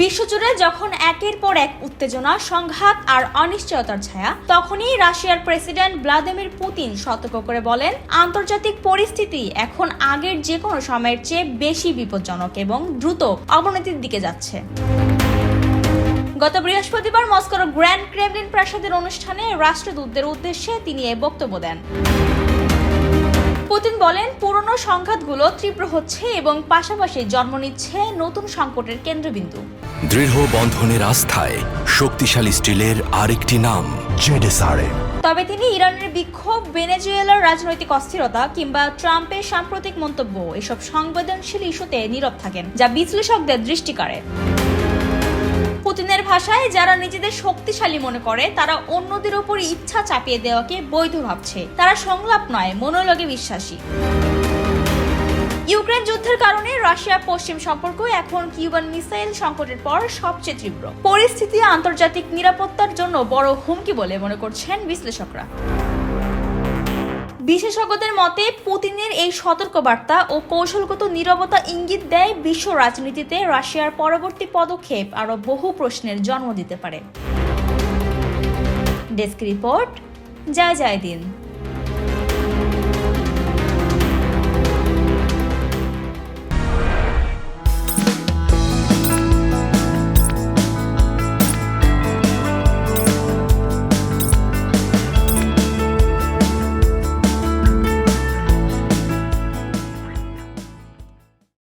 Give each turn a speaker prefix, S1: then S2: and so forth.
S1: বিশ্বজুড়ে যখন একের পর এক উত্তেজনা, সংঘাত আর অনিশ্চয়তার ছায়া, তখনই রাশিয়ার প্রেসিডেন্ট ভ্লাদিমির পুতিন সতর্ক করে বলেন, আন্তর্জাতিক পরিস্থিতি এখন আগের যে কোনো সময়ের চেয়ে বেশি বিপজ্জনক এবং দ্রুত অবনতির দিকে যাচ্ছে। গত বৃহস্পতিবার মস্কোর গ্র্যান্ড ক্রেমলিন প্রাসাদের অনুষ্ঠানে রাষ্ট্রদূতদের উদ্দেশ্যে তিনি এ বক্তব্য দেন। পুতিন বলেন পুরনো সংঘাতগুলো তীব্র হচ্ছে এবং পাশাপাশি জন্ম নিচ্ছে নতুন সংকটের কেন্দ্রবিন্দু।
S2: দৃঢ় বন্ধনের আস্থায় শক্তিশালী স্টিলের আরেকটি নাম জেডেসআরএম।
S1: তবে তিনি ইরানের বিক্ষোভ ভেনেজুয়েলার রাজনৈতিক অস্থিরতা কিংবা ট্রাম্পের সাম্প্রতিক মন্তব্য এসব সংবেদনশীল ইস্যুতে নীরব থাকেন যা বিশ্লেষকদের দৃষ্টি কাড়ে। ভাষায় যারা নিজেদের শক্তিশালী মনে করে, তারা অন্যদের ওপর ইচ্ছা চাপিয়ে দেওয়াকে বৈধ ভাবছে। তারা সংলাপ নয়, মনোলগে বিশ্বাসী। ইউক্রেন যুদ্ধের কারণে রাশিয়া পশ্চিম সম্পর্ক এখন কিউবান মিসাইল সংকটের পর সবচেয়ে তীব্র। পরিস্থিতি আন্তর্জাতিক নিরাপত্তার জন্য বড় হুমকি বলে মনে করছেন বিশ্লেষকরা। বিশেষজ্ঞদের মতে, পুতিনের এই সতর্কবার্তা ও কৌশলগত নিরবতা ইঙ্গিত দেয় বিশ্ব রাজনীতিতে রাশিয়ার পরবর্তী পদক্ষেপ আরও বহু প্রশ্নের জন্ম দিতে পারে। ডেস্ক রিপোর্ট, জয় জয় দিন